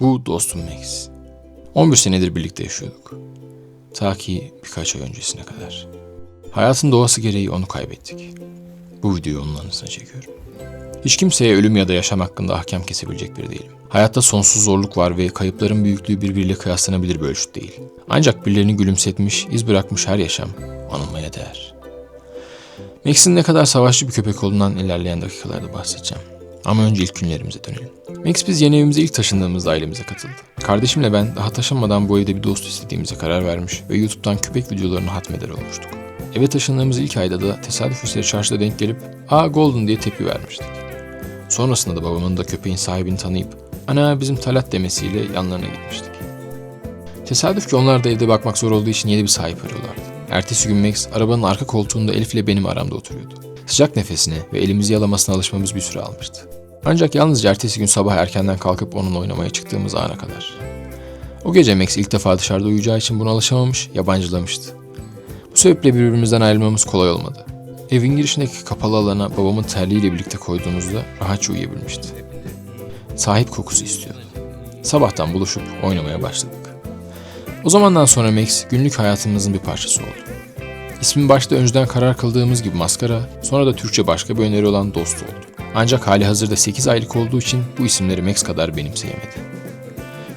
Bu dostum Max. 11 senedir birlikte yaşıyorduk. Ta ki birkaç ay öncesine kadar. Hayatın doğası gereği onu kaybettik. Bu videoyu onun anısına çekiyorum. Hiç kimseye ölüm ya da yaşam hakkında ahkam kesebilecek biri değilim. Hayatta sonsuz zorluk var ve kayıpların büyüklüğü birbiriyle kıyaslanabilir bir ölçüt değil. Ancak birilerini gülümsetmiş, iz bırakmış her yaşam anılmaya değer. Max'in ne kadar savaşçı bir köpek olduğundan ilerleyen dakikalarda bahsedeceğim. Ama önce ilk günlerimize dönelim. Max biz yeni evimize ilk taşındığımızda ailemize katıldı. Kardeşimle ben daha taşınmadan bu evde bir dost istediğimize karar vermiş ve YouTube'dan köpek videolarını hatmeder olmuştuk. Eve taşındığımız ilk ayda da tesadüf eseri çarşıda denk gelip ''Aa Golden'' diye tepki vermiştik. Sonrasında da babamın da köpeğin sahibini tanıyıp ''Ana bizim Talat'' demesiyle yanlarına gitmiştik. Tesadüf ki onlar da evde bakmak zor olduğu için yeni bir sahip arıyorlardı. Ertesi gün Max arabanın arka koltuğunda Elif ile benim aramda oturuyordu. Sıcak nefesine ve elimizi yalamasına alışmamız bir süre almıştı. Ancak yalnızca ertesi gün sabah erkenden kalkıp onunla oynamaya çıktığımız ana kadar. O gece Max ilk defa dışarıda uyuyacağı için buna alışamamış, yabancılamıştı. Bu sebeple birbirimizden ayrılmamız kolay olmadı. Evin girişindeki kapalı alana babamın terliğiyle birlikte koyduğumuzda rahatça uyuyabilmişti. Sahip kokusu istiyordu. Sabahtan buluşup oynamaya başladık. O zamandan sonra Max günlük hayatımızın bir parçası oldu. İsmi başta önceden karar kıldığımız gibi maskara, sonra da Türkçe başka bir öneri olan dost oldu. Ancak hali hazırda 8 aylık olduğu için bu isimleri Max kadar benimseyemedi.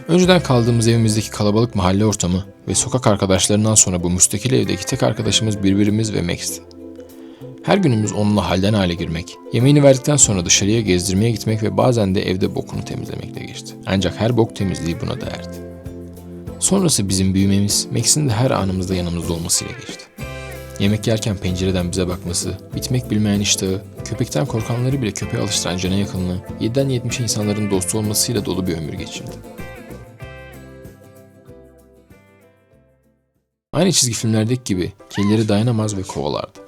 Önceden kaldığımız evimizdeki kalabalık mahalle ortamı ve sokak arkadaşlarından sonra bu müstakil evdeki tek arkadaşımız birbirimiz ve Max'ti. Her günümüz onunla halden hale girmek, yemeğini verdikten sonra dışarıya gezdirmeye gitmek ve bazen de evde bokunu temizlemekle geçti. Ancak her bok temizliği buna değerdi. Sonrası bizim büyümemiz, Max'in de her anımızda yanımızda olmasıyla geçti. Yemek yerken pencereden bize bakması, bitmek bilmeyen iştahı, köpekten korkanları bile köpeğe alıştıran cana yakınlığı, 7'den 70'e insanların dostu olmasıyla dolu bir ömür geçirdi. Aynı çizgi filmlerdeki gibi kedileri dayanamaz ve kovalardı.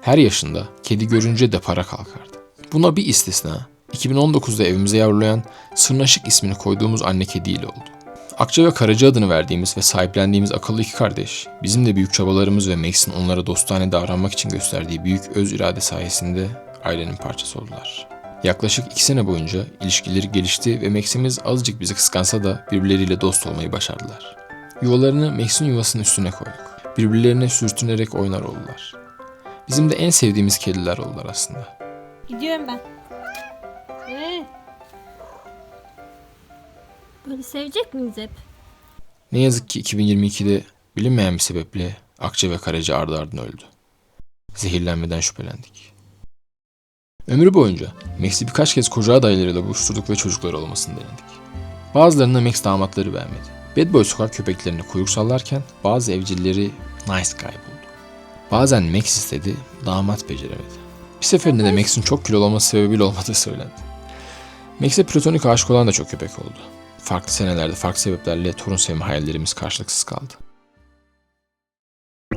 Her yaşında kedi görünce de para kalkardı. Buna bir istisna 2019'da evimize yavrulayan Sırnaşık ismini koyduğumuz anne kediyle oldu. Akça ve Karaca adını verdiğimiz ve sahiplendiğimiz akıllı iki kardeş, bizim de büyük çabalarımız ve Max'in onlara dostane davranmak için gösterdiği büyük öz irade sayesinde ailenin parçası oldular. Yaklaşık iki sene boyunca ilişkileri gelişti ve Max'imiz azıcık bizi kıskansa da birbirleriyle dost olmayı başardılar. Yuvalarını Max'in yuvasının üstüne koyduk. Birbirlerine sürtünerek oynar oldular. Bizim de en sevdiğimiz kediler oldular aslında. Gidiyorum ben. Böyle sevecek miyiz hep? Ne yazık ki 2022'de bilinmeyen bir sebeple Akça ve Karaca ardı ardına öldü. Zehirlenmeden şüphelendik. Ömrü boyunca Max'i birkaç kez koca adaylarıyla buluşturduk ve çocukları olmasını denedik. Bazılarına Max damatları beğenmedi. Bad Boy sokak köpeklerine kuyruk sallarken bazı evcilleri nice guy buldu. Bazen Max istedi, damat beceremedi. Bir seferinde de Max'in çok kilolu olması sebebiyle olmadığı söylendi. Max'e platonik aşık olan da çok köpek oldu. Farklı senelerde farklı sebeplerle torun sevme hayallerimiz karşılıksız kaldı.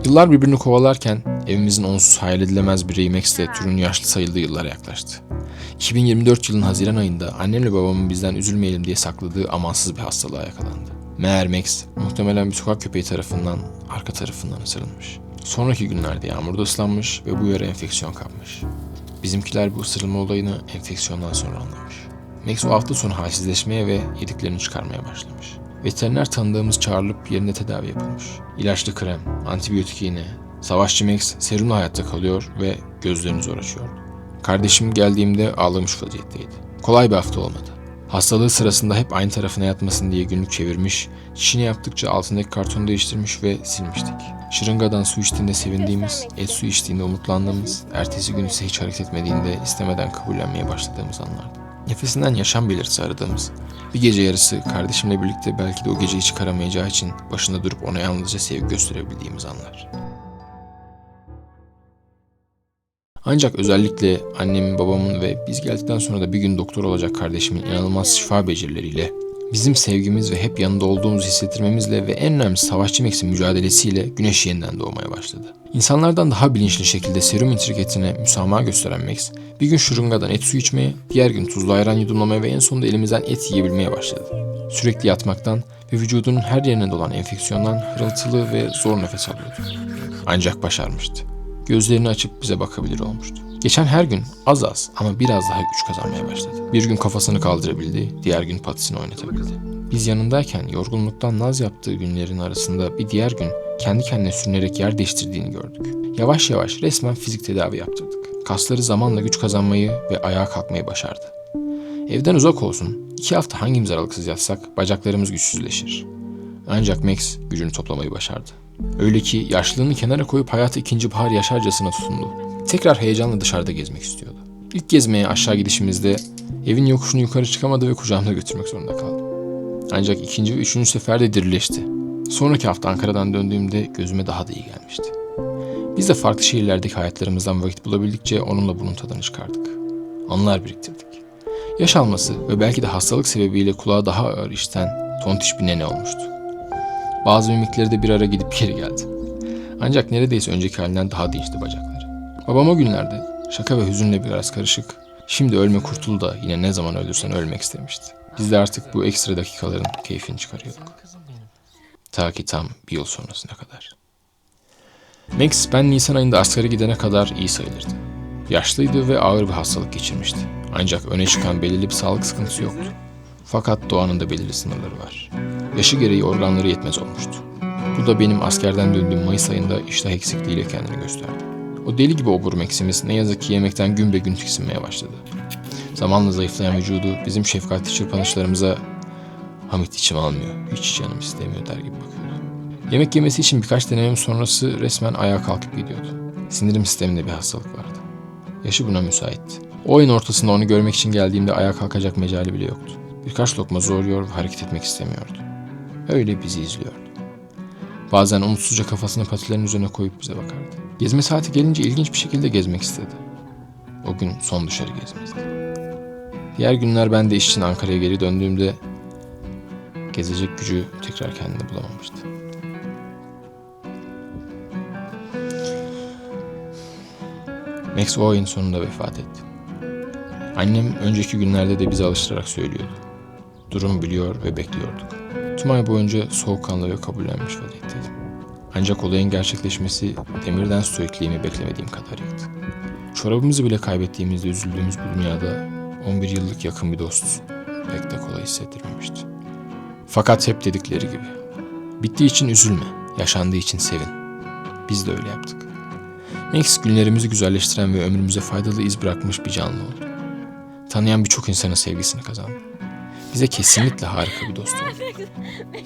Yıllar birbirini kovalarken evimizin onsuz hayal edilemez bireyi Max de türünün yaşlı sayıldığı yıllara yaklaştı. 2024 yılının Haziran ayında annemle babamın bizden üzülmeyelim diye sakladığı amansız bir hastalığa yakalandı. Meğer Max muhtemelen bir sokak köpeği tarafından arka tarafından ısırılmış. Sonraki günlerde yağmurda ıslanmış ve bu yara enfeksiyon kapmış. Bizimkiler bu ısırılma olayını enfeksiyondan sonra anlamış. Max o hafta sonu halsizleşmeye ve yediklerini çıkarmaya başlamış. Veteriner tanıdığımız çağrılıp yerinde tedavi yapılmış. İlaçlı krem, antibiyotik iğne, savaşçı Max serumla hayatta kalıyor ve gözlerini zor açıyordu. Kardeşim geldiğimde ağlamış vaziyetteydi. Kolay bir hafta olmadı. Hastalığı sırasında hep aynı tarafına yatmasın diye günlük çevirmiş, çişini yaptıkça altındaki kartonu değiştirmiş ve silmiştik. Şırıngadan su içtiğinde sevindiğimiz, et su içtiğinde umutlandığımız, ertesi gün ise hiç hareket etmediğinde istemeden kabullenmeye başladığımız anlardı. Nefesinden yaşam belirtisi aradığımız, bir gece yarısı kardeşimle birlikte belki de o geceyi çıkaramayacağı için başında durup ona yalnızca sevgi gösterebildiğimiz anlar. Ancak özellikle annemin, babamın ve biz geldikten sonra da bir gün doktor olacak kardeşimin inanılmaz şifa becerileriyle, bizim sevgimiz ve hep yanında olduğumuzu hissettirmemizle ve en önemlisi Savaşçı Max'in mücadelesiyle güneş yeniden doğmaya başladı. İnsanlardan daha bilinçli şekilde serum intriketine müsamaha gösteren Max, bir gün şırıngadan et su içmeye, diğer gün tuzlu ayran yudumlamaya ve en sonunda elimizden et yiyebilmeye başladı. Sürekli yatmaktan ve vücudunun her yerine dolan enfeksiyondan hırıltılı ve zor nefes alıyordu. Ancak başarmıştı. Gözlerini açıp bize bakabilir olmuştu. Geçen her gün az az ama biraz daha güç kazanmaya başladı. Bir gün kafasını kaldırabildi, diğer gün patisini oynatabildi. Biz yanındayken yorgunluktan naz yaptığı günlerin arasında bir diğer gün kendi kendine sürünerek yer değiştirdiğini gördük. Yavaş yavaş resmen fizik tedavi yaptırdık. Kasları zamanla güç kazanmayı ve ayağa kalkmayı başardı. Evden uzak olsun, iki hafta hangimiz aralıksız yatsak bacaklarımız güçsüzleşir. Ancak Max gücünü toplamayı başardı. Öyle ki yaşlılığını kenara koyup hayatı ikinci bahar yaşarcasına tutundu. Tekrar heyecanla dışarıda gezmek istiyordu. İlk gezmeye aşağı gidişimizde evin yokuşunu yukarı çıkamadı ve kucağımda götürmek zorunda kaldım. Ancak ikinci ve üçüncü seferde dirileşti. Sonraki hafta Ankara'dan döndüğümde gözüme daha da iyi gelmişti. Biz de farklı şehirlerdeki hayatlarımızdan vakit bulabildikçe onunla bunun tadını çıkardık. Anılar biriktirdik. Yaş alması ve belki de hastalık sebebiyle kulağa daha ağır işten tontiş bir nene olmuştu. Bazı mimikleri de bir ara gidip geri geldi. Ancak neredeyse önceki halinden daha dinçti bacakları. Babam o günlerde şaka ve hüzünle biraz karışık, şimdi ölme kurtul da yine ne zaman ölürsen ölmek istemişti. Biz de artık bu ekstra dakikaların keyfini çıkarıyorduk. Ta ki tam bir yıl sonrasına kadar. Max ben Nisan ayında askere gidene kadar iyi sayılırdı. Yaşlıydı ve ağır bir hastalık geçirmişti. Ancak öne çıkan belirli bir sağlık sıkıntısı yoktu. Fakat doğanın da belirli sınırları var. Yaşı gereği organları yetmez olmuştu. Bu da benim askerden döndüğüm Mayıs ayında iştah eksikliğiyle kendini gösterdi. O deli gibi obur Max'imiz ne yazık ki yemekten gün be gün tiksinmeye başladı. Zamanla zayıflayan vücudu bizim şefkatli çırpınışlarımıza Hamit içim almıyor, hiç canım istemiyor der gibi bakıyordu. Yemek yemesi için birkaç denemem sonrası resmen ayağa kalkıp gidiyordu. Sinirim sisteminde bir hastalık vardı. Yaşı buna müsaitti. O ayın ortasında onu görmek için geldiğimde ayağa kalkacak mecali bile yoktu. Birkaç lokma zorluyor ve hareket etmek istemiyordu. Öyle bizi izliyordu. Bazen umutsuzca kafasını patilerin üzerine koyup bize bakardı. Gezme saati gelince ilginç bir şekilde gezmek istedi. O gün son dışarı gezmezdi. Diğer günler ben de iş için Ankara'ya geri döndüğümde gezecek gücü tekrar kendine bulamamıştı. Max o ayın sonunda vefat etti. Annem önceki günlerde de bizi alıştırarak söylüyordu. Durumu biliyor ve bekliyorduk. Tüm ay boyunca soğukkanlı ve kabullenmiş vaziyetteydim. Ancak olayın gerçekleşmesi demirden stoikliğimi beklemediğim kadar yaktı. Çorabımızı bile kaybettiğimizde üzüldüğümüz bu dünyada 11 yıllık yakın bir dost pek de kolay hissettirmemişti. Fakat hep dedikleri gibi. Bittiği için üzülme, yaşandığı için sevin. Biz de öyle yaptık. Max günlerimizi güzelleştiren ve ömrümüze faydalı iz bırakmış bir canlı oldu. Tanıyan birçok insanın sevgisini kazandı. Bize kesinlikle harika bir dost oldu.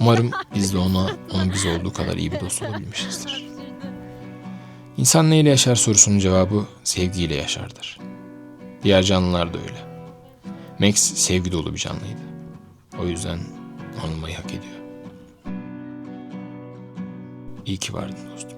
Umarım biz de ona, onun bize olduğu kadar iyi bir dost olabilmişizdir. İnsan neyle yaşar sorusunun cevabı sevgiyle yaşardır. Diğer canlılar da öyle. Max sevgi dolu bir canlıydı. O yüzden anılmayı hak ediyor. İyi ki vardın dostum.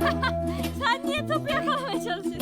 Sen niye topu yakalamaya çalışıyorsun?